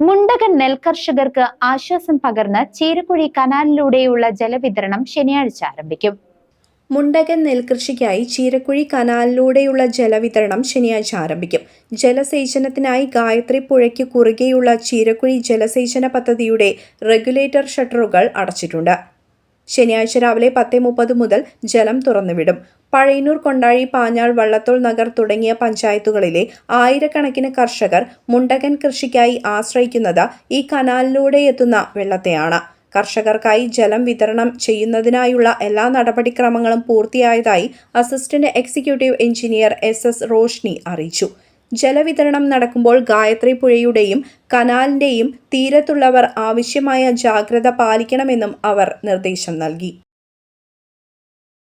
മുണ്ടകൻ നെൽകർഷകർക്ക് ആശ്വാസം പകർന്ന് ചീരക്കുഴി കനാലിലൂടെയുള്ള ജലവിതരണം ശനിയാഴ്ച ആരംഭിക്കും. മുണ്ടകൻ നെൽകൃഷിക്കായി ചീരക്കുഴി കനാലിലൂടെയുള്ള ജലവിതരണം ശനിയാഴ്ച ആരംഭിക്കും. ജലസേചനത്തിനായി ഗായത്രി പുഴയ്ക്ക് കുറുകെയുള്ള ചീരക്കുഴി ജലസേചന പദ്ധതിയുടെ റെഗുലേറ്റർ ഷട്ടറുകൾ അടച്ചിട്ടുണ്ട്. ശനിയാഴ്ച രാവിലെ പത്ത് മുപ്പത് മുതൽ ജലം തുറന്നുവിടും. പഴയന്നൂർ കൊണ്ടാഴി പാഞ്ഞാൾ വള്ളത്തോൾ നഗർ തുടങ്ങിയ പഞ്ചായത്തുകളിലെ ആയിരക്കണക്കിന് കർഷകർ മുണ്ടകൻ കൃഷിക്കായി ആശ്രയിക്കുന്നത് ഈ കനാലിലൂടെ എത്തുന്ന വെള്ളത്തെയാണ്. കർഷകർക്കായി ജലം വിതരണം ചെയ്യുന്നതിനായുള്ള എല്ലാ നടപടിക്രമങ്ങളും പൂർത്തിയായതായി assistant executive engineer S S Roshni അറിയിച്ചു. ജലവിതരണം നടക്കുമ്പോൾ ഗായത്രി പുഴയുടെയും കനാലിന്റെയും തീരത്തുള്ളവർ ആവശ്യമായ ജാഗ്രത പാലിക്കണമെന്നും അവർ നിർദ്ദേശം നൽകി.